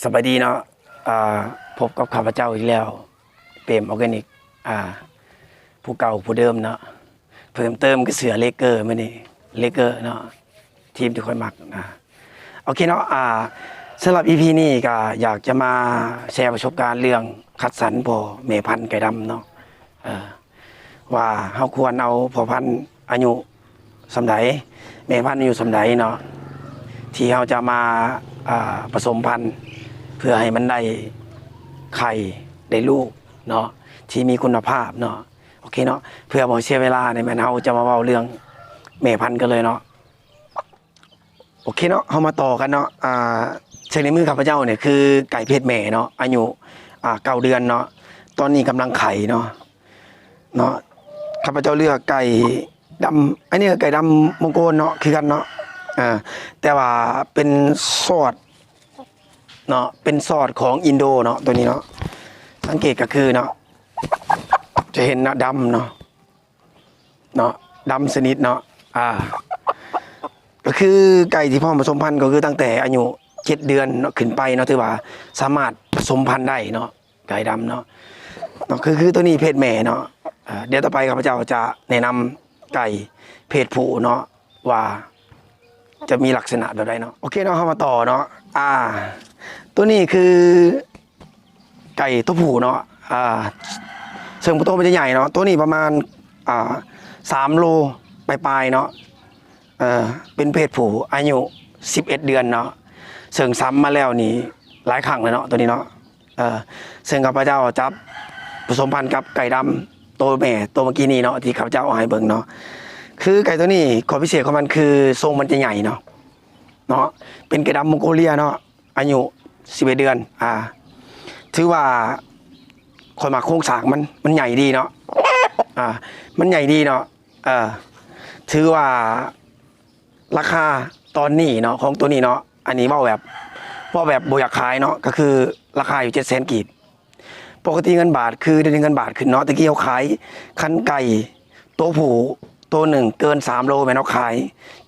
สบายดีเนาะอ่าพบกับข้าพเจ้าอีกแล้ว เปรมออร์แกนิกอ่าผู้เก่าผู้เดิมเนาะเพิ่มเติมก็เสือเลเกอร์มานี่เลเกอร์เนาะทีมที่คอยมักนะโอเคเนาะอ่าสำหรับ EP นี้ก็อยากจะมาแชร์ประสบการณ์เรื่องคัดสรรพอแม่พันไก่ดำเนาะเออว่าเฮาควรเอาพอพันอายุสำใดแม่พันอายุสำใดเนาะที่เราจะมาผสมพันธุ์ พื่อให้มันได้ไข่ได้ลูกเนาะที่มีคุณภาพเนาะโอเคเนาะเพื่อบ่เสียเวลาในแม่นเฮาจะมาเว้าเรื่องแม่พันธุ์กันเลยเนาะโอเคเนาะเฮามาต่อกันเนาะอ่าใช้ในมือข้าพเจ้าเนี่ยคือไก่เพศแม่เนาะอายุอ่าเก้าเดือนเนาะตอนนี้กำลังไข่เนาะเนาะข้าพเจ้าเลือกไก่ดำอันนี้ไก่ดำมงโกลเนาะคือกันเนาะอ่าแต่ว่าเป็นซอด เนาะเป็นซอสของอินโดเนาะตัวนี้เนาะสังเกตก็คือเนาะจะเห็นเนาะดำเนาะเนาะดำสนิทเนาะอ่า ก็คือไก่ที่พ่อผสมพันธุ์ก็คือตั้งแต่อายุเจ็ดเดือนเนาะขึ้นไปเนาะถือว่าสามารถผสมพันธุ์ได้เนาะไก่ดำเนาะเนาะคือคือตัวนี้เพศแม่เนาะเดี๋ยวต่อไปข้าพเจ้าจะแนะนำไก่เพศผู้เนาะว่าจะมีลักษณะแบบใดเนาะโอเคเนาะเข้ามาต่อเนาะอ่า ตัวนี้คือไก่ตัวผู้เนาะอ่าเสริมตัวมันจะใหญ่เนาะตัวนี้ประมาณอ่าสามโลปลายๆเนาะเออเป็นเพศผู้อายุสิบเอ็ดเดือนเนาะเสริงซ้ำมาแล้วนี่หลายครั้งเลยเนาะตัวนี้เนาะเออเสริงกับพระเจ้าจับผสมพันธุ์กับไก่ดำตัวแม่ตัวเมื่อกี้นี้เนาะที่ข้าพเจ้าเอาให้เบิ่งเนาะคือไก่ตัวนี้ข้อพิเศษของมันคือทรงมันจะใหญ่เนาะเนาะเป็นไก่ดำมองโกเลียเนาะ อายุสิบเอ็ดเดือน อ่า ถือว่าคนมาโครงสางมันมันใหญ่ดีเนาะอ่า มันใหญ่ดีเนาะเออถือว่าราคาตอนนี้เนาะของตัวนี้เนาะอันนี้ว่าแบบว่าแบบโบอยากขายเนาะก็คือราคาอยู่เจ็ดแสนกีบปกติเงินบาทคือเดือนเงินบาทขึ้นเนาะตะกี้เขาขายคันไก่ตัวผูตัวหนึ่งเกินสามโลแม่นเขาขาย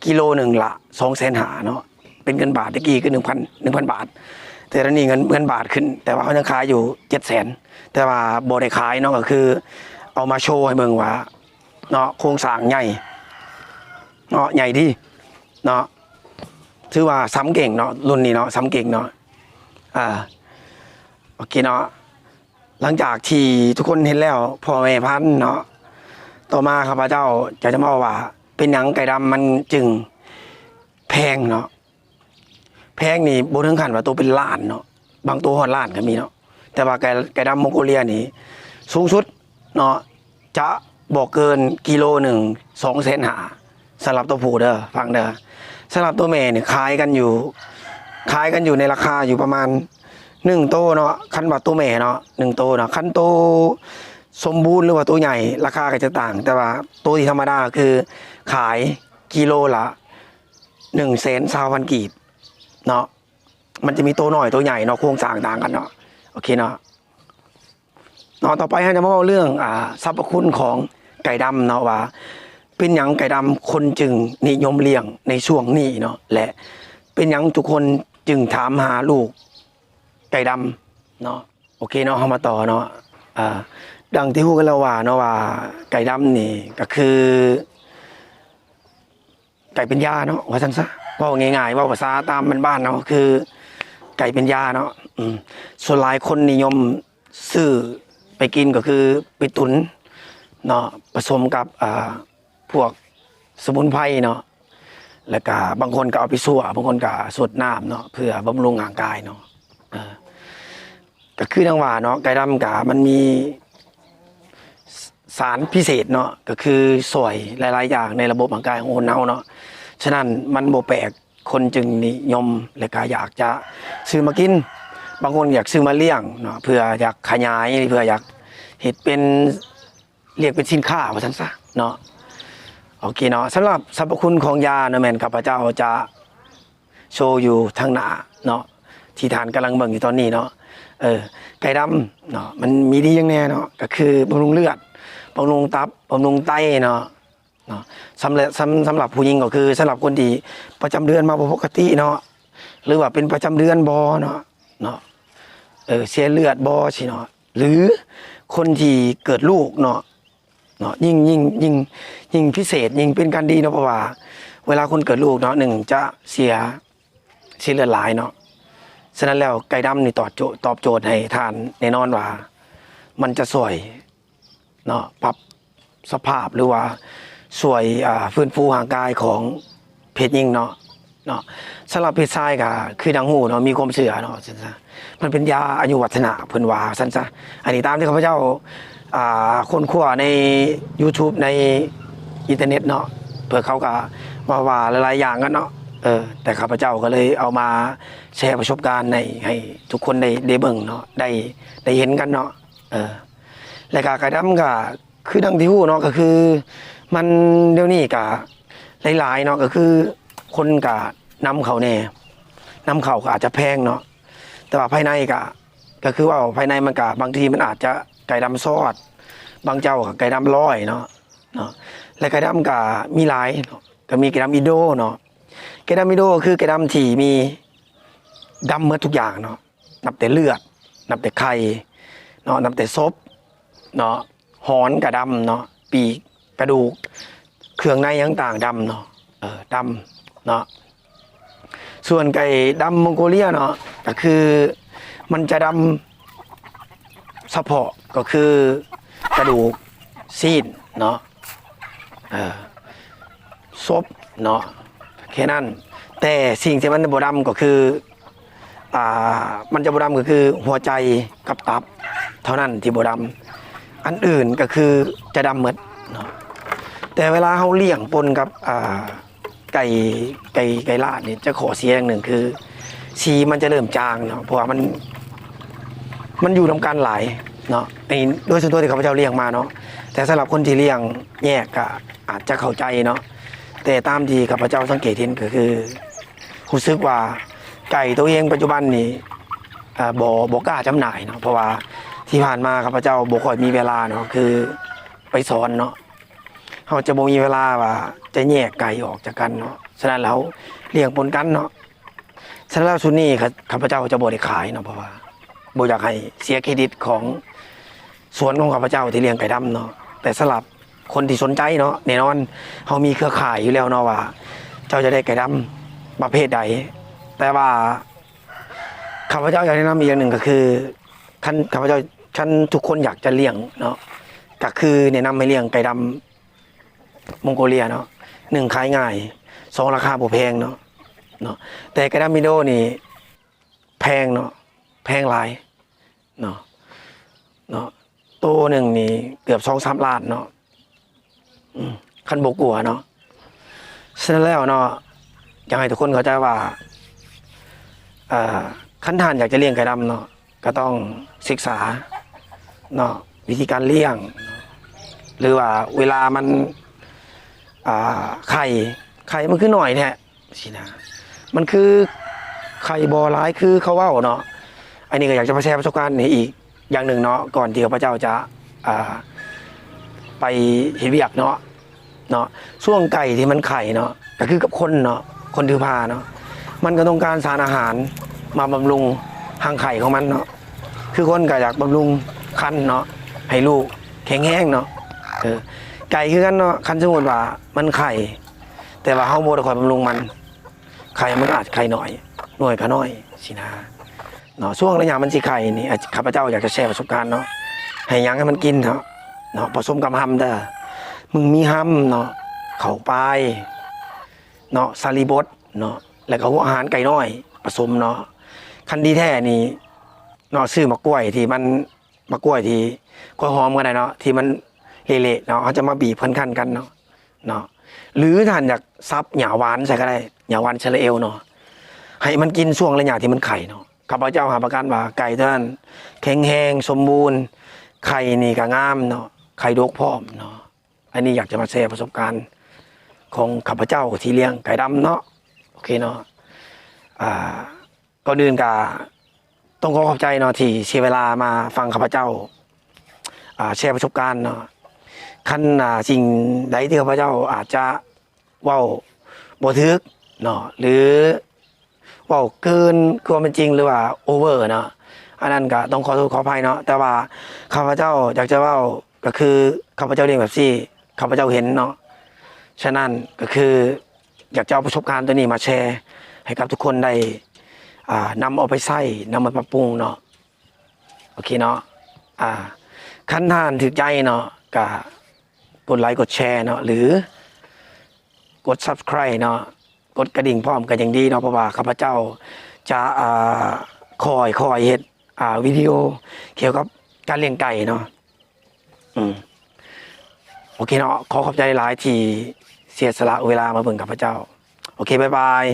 กิโลหนึ่งละสองแสนหาเนาะ เป็นเงินบาทตะกี้คือหนึ่งพันหนึ่งพันบาท แต่ตอนนี้เงินเงินบาทขึ้น แต่ว่าเขายังขายอยู่เจ็ดแสนแต่ว่าโบได้ขายเนาะก็คือ เอามาโชว์ให้เบิ่งว่าเนาะโครงสร้างใหญ่เนาะใหญ่ดีเนาะถือว่าซ้ำเก่งเนาะรุ่นนี้เนาะซ้ำเก่งเนาะอ่าโอเคเนาะหลังจากที่ทุกคนเห็นแล้วพ่อแม่พันเนาะต่อมาข้าพเจ้าจะจะมาว่า เป็นหนังไก่ดำมันจึงแพงเนาะ แพงนี่บนถึงขันว่าตัวเป็นล้านเนาะบางตัวหอดล้านก็มีเนาะแต่ว่าไก่ไก่ดำมองโกเลียนี่สูงสุดเนาะจะบอกเกินกิโลหนึ่งสองแสนหาสำหรับตัวผู้เด้อฟังเด้อสำหรับตัวแม่เนี่ยขายกันอยู่ขายกันอยู่ในราคาอยู่ประมาณหนึ่งโตเนาะคันว่าตัวแม่เนาะหนึ่งโตเนาะคันโตสมบูรณ์หรือว่าตัวใหญ่ราคาก็จะต่าง แต่ว่าตัวที่ธรรมดาคือขายกิโลละหนึ่งแสนสามพันกีบ เนาะมันจะมีตัวหน่อยตัวใหญ่เนาะโครงสร้างต่างกันเนาะโอเคเนาะเนาะต่อไปฮะจะมาเล่าเรื่องอ่าสรรพคุณของไก่ดำเนาะว่า เป็นหยังไก่ดำคนจึงนิยมเลี้ยงในช่วงนี้เนาะและเป็นหยังทุกคนจึงถามหาลูกไก่ดำเนาะโอเคเนาะเข้ามาต่อเนาะอ่าดังที่พูดกันแล้วว่าเนาะว่าไก่ดำนี่ก็คือ ไก่เป็นยาเนาะว่าซั่นซะ ว่าง่ายๆว่าภาษาตามบ้านๆเนาะคือ ไก่เป็นยาเนาะอืส่วนหลายคนนิยมซื้อไปกินก็คือไปตุนเนาะผสมกับอพวกสมุนไพรเนาะแล้วก็บางคนก็เอาไปสั่วบางคนก็สดน้ำเนาะเพื่อบำรุงร่างกายเนาะก็คือทางว่าเนาะไก่ดำกามันมีสารพิเศษเนาะก็คือสวยหลาย ๆ อย่างในระบบร่างกายของคนเฮาเนาะ ฉะนั้นมันโบแปลกคนจึงนิยมและก็อยากจะซื้อมากิน บางคนอยากซื้อมาเลี้ยงเนาะเพื่ออยากขยายเพื่ออยากเห็ดเป็นเรียกเป็นสินค้าว่าซั่นซะเนาะโอเคเนาะสำหรับสรรพคุณของยาเนาะแม่นข้าพเจ้าจะโชว์อยู่ทางหน้าเนาะที่ทานกำลังเบิ่งอยู่ตอนนี้เนาะเออไก่ดำเนาะมันมีดีอย่างแน่เนาะก็คือบำรุงเลือดบำรุงตับบำรุงไตเนาะ เนาะสำหรับสำสำหรับผู้หญิงก็คือสำหรับคนที่ประจำเดือนมาบ่ปกติเนาะหรือว่าเป็นประจำเดือนบอเนาะเนาะเออเสียเลือดบ่สิเนาะหรือคนที่เกิดลูกเนาะเนาะยิ่งยิ่งยิ่งยิ่งพิเศษยิ่งเป็นการดีเนาะเพราะว่า เวลาคนเกิดลูกเนาะหนึ่งจะเสียเสียเลือดหลายเนาะฉะนั้นแล้วไก่ดำนี่ตอบโจทย์ตอบโจทย์ให้ทานแน่นอนว่า มันจะสวยเนาะปรับสภาพหรือว่า สวยฟื้นฟูร่างกายของเพศหญิงเนาะเนาะสำหรับเพศชายก็คือดังหูเนาะมีความเชื่อเนาะมันเป็นยาอายุวัฒนะเพิ่นว่าซั่นซะอันนี้ตามที่ข้าพเจ้าอ่าคนขั้วใน YouTube ในอินเทอร์เน็ตเนาะเพื่อเขาก็ว่าว่าหลายๆอย่างกันเนาะเออแต่ข้าพเจ้าก็เลยเอามาแชร์ประสบการณ์ในให้ทุกคนได้ได้เบิ่งเนาะได้ได้เห็นกันเนาะเออแล้วก็กระดำก็คือดังที่ฮู้เนาะก็คือ มันเดี๋ยวนี้ก็หลายๆเนาะก็คือ คนก็นำเขาแน่นำเขาก็อาจจะแพงเนาะแต่ว่าภายในก็ก็คือว่าภายในมันก็บางทีมันอาจจะไก่ดำซอด บางเจ้าก็ไก่ดำร้อยเนาะเนาะและไก่ดำก็มีหลายเนาะก็มีไก่ดำอิโดเนาะไก่ดำอิโดคือไก่ดำที่มีดำเมื่อทุกอย่างเนาะนับแต่เลือด นับแต่ไข่เนาะนับแต่ซบเนาะหอนกระดำเนาะปีก กระดูก เครื่องในต่างๆดำเนาะเออดำเนาะส่วนไก่ดำมองโกเลียเนาะก็คือมันจะดำเฉพาะก็คือกระดูกซีนเนาะเออซบเนาะแค่นั้นแต่สิ่งที่มันบดำก็คืออ่ามันจะบดำก็คือหัวใจกับตับ เท่านั้นที่บดำอันอื่นก็คือจะดำเหมดเนาะ แต่เวลาเขาเลี้ยงปนกับไก่ไก่ไก่ลาดนี่จะขอเสียอย่างหนึ่งคือ สีมันจะเริ่มจางเนาะเพราะว่ามัน มันอยู่นำกันหลายเนาะไอ้โดยส่วนตัวที่ข้าพเจ้าเลี้ยงมาเนาะแต่สำหรับคนที่เลี้ยงแยกก็อาจจะเข้าใจเนาะแต่ตามที่ข้าพเจ้าสังเกตเห็นก็คือรู้สึกว่าไก่ตัวเองปัจจุบันนี้อ่บ่บ่กล้าจำหน่ายเนาะเพราะว่าที่ผ่านมาข้าพเจ้าบ่ค่อยมีเวลาเนาะคือไปสอนเนาะ เขาจะบ่มีเวลาว่า จะแยกไก่ออกจากกันเนาะฉะนั้นแล้วเลี้ยงปนกันเนาะฉะนั้นแล้วชุดนี้ข้าพเจ้าจะบ่ได้ขายเนาะเพราะว่าบ่อยากให้เสียเครดิตของสวนของข้าพเจ้าที่เลี้ยงไก่ดำเนาะแต่สำหรับคนที่สนใจเนาะแน่นอนเขามีเครือข่ายอยู่แล้วเนาะว่า เจ้าจะได้ไก่ดำประเภทใด แต่ว่าข้าพเจ้าอยากแนะนำอีกอย่างหนึ่งก็คือท่านข้าพเจ้าท่านทุกคนอยากจะเลี้ยงเนาะก็คือแนะนำให้เลี้ยงไก่ดำ มองโกเลียเนาะหนึ่งขายง่ายสองราคาบ่แพงเนาะเนาะแต่ไก่ดำมิโดนี่แพงเนาะแพงหลายเนาะเนาะตัวหนึ่งนี่เกือบสองสามล้านเนาะอืมคันบกัวเนาะฉะนั้นแล้วเนาะอยากให้ทุกคนเข้าใจว่าอ่าขั้นทานอยากจะเลี้ยงไก่ดำเนาะก็ต้องศึกษาเนาะวิธีการเลี้ยง หรือว่าเวลามัน ไข่ไข่มันคือหน่อยแท้สินะมันคือไข่บอร้ายคือเขาเว่าเนาะอันนี้ก็อยากจะมาแชร์ประสบการณ์นี้อีกอย่างหนึ่งเนาะก่อนที่ข้าพเจ้าจะาไปเห็นวียกเนาะเนาะช่วงไก่ที่มันไข่เนาะก็คือกับคนเนาะคนถือพาเนาะมันก็ต้องการสารอาหารมาบำรุงหางไข่ของมันเนาะคือคนก็อยากบำรุงคันเนาะให้ลูกแข็งแห้งเนาะเออ ไก่คือกันเนาะคันสมมติว่ามันไข่ แต่ว่าเฮาบ่ได้คอยบำรุงมันไข่มันก็อาจไข่น้อยหน่วยก็น้อยสินะเนาะช่วงระยะมันสิไข่นี่ข้าพเจ้าอยากจะแชร์ประสบการณ์เนาะให้ยังให้มันกินเนาะเนาะผสมกับฮัมเด้อมึงมีฮัมเนาะเข้าไปเนาะซาลีบดเนาะแล้วก็หัวอาหารไก่น้อยผสมเนาะคันดีแท้นี่เนาะซื้อมะกล้วยที่มันมะกล้วยที่กล้วยหอมก็ได้เนาะที่มัน เละๆเนาะเขาจะมาบีบคันๆกันเนาะเนาะหรือท่านอยากซับหยาหวานใส่ก็ได้หยาหวานเชลเอลเนาะให้มันกินช่วงระยะที่มันไข่เนาะข้าพเจ้าหาประกันว่าไก่ท่านแข็งแรงสมบูรณ์ ไข่นี่ก็งามเนาะไข่ดกพร้อมเนาะอันนี้อยากจะมาแชร์ประสบการณ์ ของข้าพเจ้าที่เลี้ยงไก่ดำเนาะโอเคเนาะอ่าก่อนอื่นก็ต้องขอขอบใจเนาะที่เสียเวลามาฟังข้าพเจ้าอ่าแชร์ประสบการณ์เนาะ ขั้นอ่าสิ่งใดที่ข้าพเจ้าอาจจะเว้าบ่ทึกเนาะหรือเว่าเกินความเป็นจริงหรือว่าโอเวอร์เนาะอันนั้นก็ต้องขอโทษขออภัยเนาะแต่ว่าข้าพเจ้าอยากจะเว่าก็คือข้าพเจ้าเรียนแบบซี่ข้าพเจ้าเห็นเนาะฉะนั้นก็คืออยากจะเอาประสบการณ์ตัวนี้มาแชร์ ให้กับทุกคนได้อ่านำเอาไปใช้นำมาปรับปรุงเนาะโอเคเนาะอ่าขั้นทานถึกใจเนาะก็ กดไลค์กดแชร์เนาะหรือกด subscribe เนาะกดกระดิ่งพร้อมกันอย่างดีเนาะเพราะว่าข้าพเจ้าจะอ่าคอยคอยเห็ดอ่าวิดีโอเกี่ยวกับการเลี้ยงไก่เนาะอืมโอเคเนาะขอขอบใจหลายที่เสียสละเวลามาเบิ่งกับพระเจ้า โอเค บ๊ายบาย